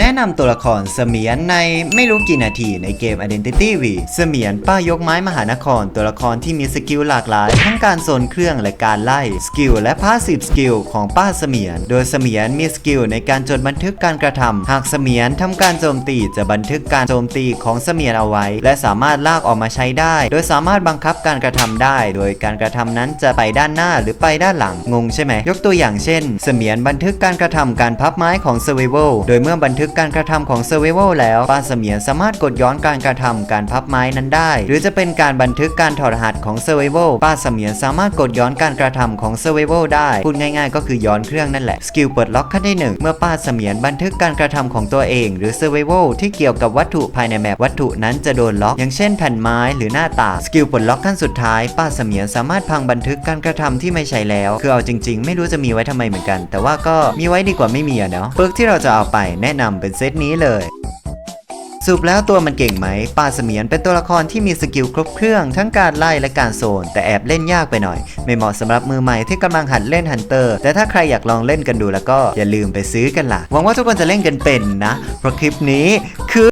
แนะนำตัวละครเสมียนในไม่รู้กี่นาทีในเกม Identity V เสมียนป้ายกไม้มหานครตัวละครที่มีสกิลหลากหลาย ทั้งการโซนเครื่องและการไล่ สกิลและพาสซีฟสกิลของป้าเสมียน โดยเสมียนมีสกิลในการจดบันทึกการกระทำหากเสมียนทำการโจมตีจะบันทึกการโจมตีของเสมียนเอาไว้ และสามารถลากออกมาใช้ได้ โดยสามารถบังคับการกระทำได้ โดยการกระทำนั้นจะไปด้านหน้าหรือไปด้านหลังงงใช่ไหมยกตัวอย่างเช่น เสมียนบันทึกการกระทำการพับไม้ของ Survival โดยเมื่อบันทึกการกระทำของ Survival แล้วป้าเสมียนสามารถกดย้อนการกระทำการพับไม้นั้นได้ หรือจะเป็นการบันทึกการถอดรหัสของ Survival ป้าเสมียนสามารถกดย้อนการกระทำของ Survival ได้พูดง่ายๆ ก็คือย้อนเครื่องนั่นแหละสกิลเปิดล็อกขั้นที่หนึ่งเมื่อป้าเสมียนบันทึกการกระทำของตัวเอง หรือ Survival ที่เกี่ยวกับวัตถุภายในแมปวัตถุนั้นจะโดนล็อก อย่างเช่นแผ่นไม้หรือหน้าต่างสกิลปลดล็อกขั้นสุดท้าย ป้าเสมียนสามารถพังบันทึกการกระทำที่ไม่ใช่แล้ว คือเอาจริง ๆ ไม่รู้จะมีไว้ทำไมเหมือนกัน แต่ว่าก็มีไว้ดีกว่าไม่มีอะเนาะเปิร์กที่เราจะเอาไปแนะนำเป็นเซตนี้เลยสรุปแล้วตัวมันเก่งไหมป้าเสมียนเป็นตัวละครที่มีสกิลครบเครื่องทั้งการไล่และการโซน แต่แอบเล่นยากไปหน่อย ไม่เหมาะสำหรับมือใหม่ที่กำลังหัดเล่นฮันเตอร์ แต่ถ้าใครอยากลองเล่นกันดูแล้วก็อย่าลืมไปซื้อกันล่ะ หวังว่าทุกคนจะเล่นกันเป็นนะ เพราะคลิปนี้คือ